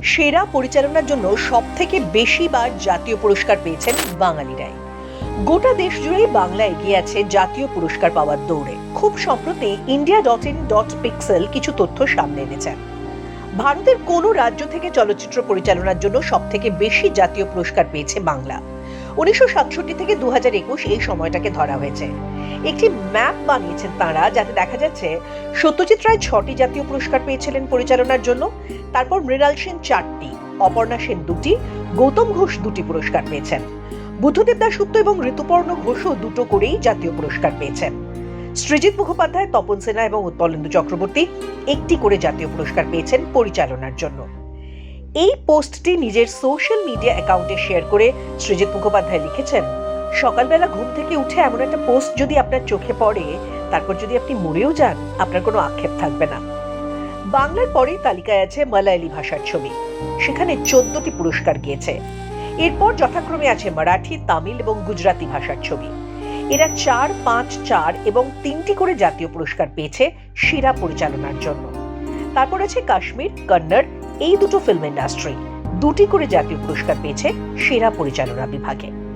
সেরা পরিচালনার জন্য সব থেকে বেশি বার জাতীয় পুরস্কার পেয়েছেন বাঙালিরাই। গোটা দেশ জুড়ে বাংলা এগিয়ে আছে জাতীয় পুরস্কার পাওয়ার দৌড়ে। খুব সম্প্রতি India dot in dot pixel কিছু তথ্য সামনে এনেছেন ভারতের কোনো রাজ্য থেকে চলচ্চিত্র পরিচালনার জন্য সব থেকে বেশি জাতীয় পুরস্কার পেয়েছে বাংলা। উনিশশো সাতষট্টি থেকে দু হাজার একুশ এই সময়টাকে ধরা হয়েছে। একটি ম্যাপ বানিয়েছেন তারা যাতে দেখা যাচ্ছে সত্যজিৎ রায় ছটি জাতীয় পুরস্কার পেয়েছিলেন পরিচালনার জন্য, তারপর মৃণাল সেন চারটি, অপর্ণা সেন দুটি, গৌতম ঘোষ দুটি পুরস্কার পেয়েছেন। বুদ্ধদেব দাসগুপ্ত এবং ঋতুপর্ণ ঘোষও দুটো করেই জাতীয় পুরস্কার পেয়েছেন। সৃজিত মুখোপাধ্যায়, তপন সেনা এবং উৎপলেন্দু চক্রবর্তী একটি করে জাতীয় পুরস্কার পেয়েছেন পরিচালনার জন্য। এই পোস্টটি নিজের সোশ্যাল মিডিয়া অ্যাকাউন্টে শেয়ার করে সৃজিত মুখোপাধ্যায় লিখেছেন। সকালবেলা ঘুম থেকে উঠে এমন একটা পোস্ট যদি আপনার চোখে পড়ে, তারপর যদি আপনি মরেও যান, আপনার কোনো আক্ষেপ থাকবে না। বাংলার পরেই তালিকায় আছে মালায়ালি ভাষার ছবি। সেখানে চোদ্দটি পুরস্কার গিয়েছে। এরপর যথাক্রমে আছে মারাঠি, তামিল এবং গুজরাতি ভাষার ছবি। এরা চার, পাঁচ, চার এবং তিনটি করে জাতীয় পুরস্কার পেয়েছে সেরা পরিচালনার জন্য। তারপর আছে কাশ্মীর, কন্নড় এই দুটো ফিল্ম ইন্ডাস্ট্রি দুটি করে জাতীয় পুরস্কার পেয়েছে সেরা পরিচালনা বিভাগে।